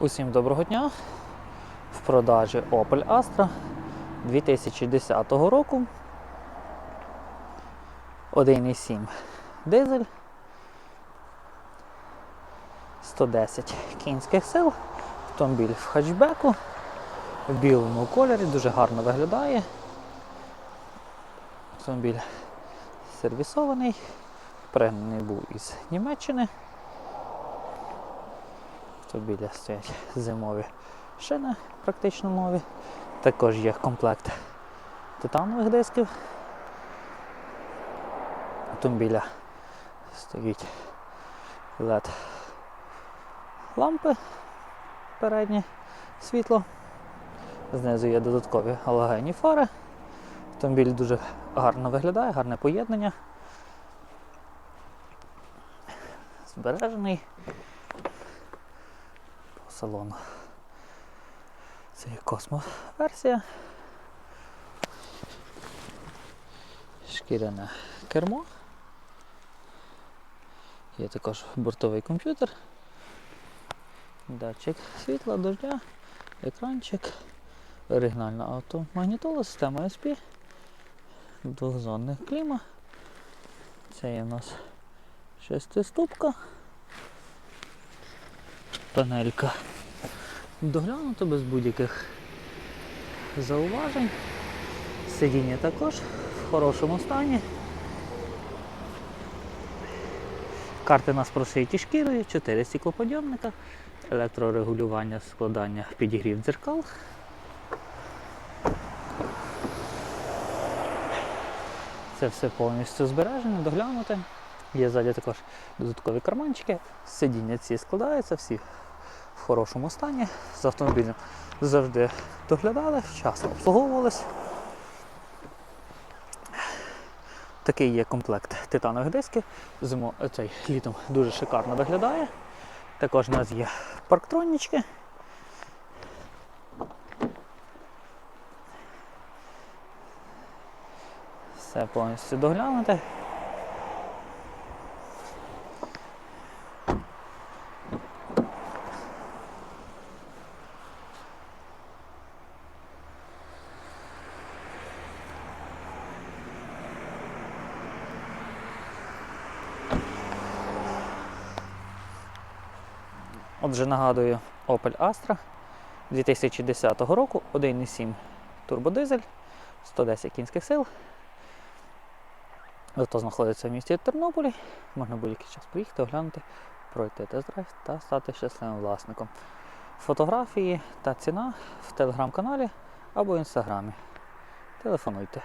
Усім доброго дня. В продажі Opel Astra 2010 року. 1,7 дизель. 110 кінських сил. Автомобіль в хатчбеку. В білому кольорі дуже гарно виглядає. Автомобіль сервісований. Пригнаний був із Німеччини. Автомобіля стоять зимові шини, практично нові. Також є комплект титанових дисків. Автомобіля стоїть LED лампи переднє світло. Знизу є додаткові галогенні фари. Автомобіль дуже гарно виглядає, гарне поєднання. Збережений салону. Це є космо-версія. Шкіряне кермо. Є також бортовий комп'ютер, датчик світла, дождя, екранчик, оригінальна автомагнітола, система SP, двохзонний кліма. Це є у нас шестиступка, панелька доглянута без будь-яких зауважень. Сидіння також в хорошому стані. Карти нас прошиті шкірою, 4 стеклоподйомника, електрорегулювання складання підігрів дзеркал. Це все повністю збережено, доглянуте. Є ззаді також додаткові карманчики. Сидіння ці складаються, всі в хорошому стані. З автомобілем завжди доглядали, вчасно обслуговувались. Такий є комплект титанових дисків. Зимо, цей, літом дуже шикарно виглядає. Також у нас є парктронічки. Все повністю доглянуте. Отже, нагадую, Opel Astra 2010 року, 1,7 турбодизель, 110 кінських сил. Авто знаходиться в місті Тернополі. Можна будь-який час приїхати, оглянути, пройти тест-драйв та стати щасливим власником. Фотографії та ціна в телеграм-каналі або інстаграмі. Телефонуйте.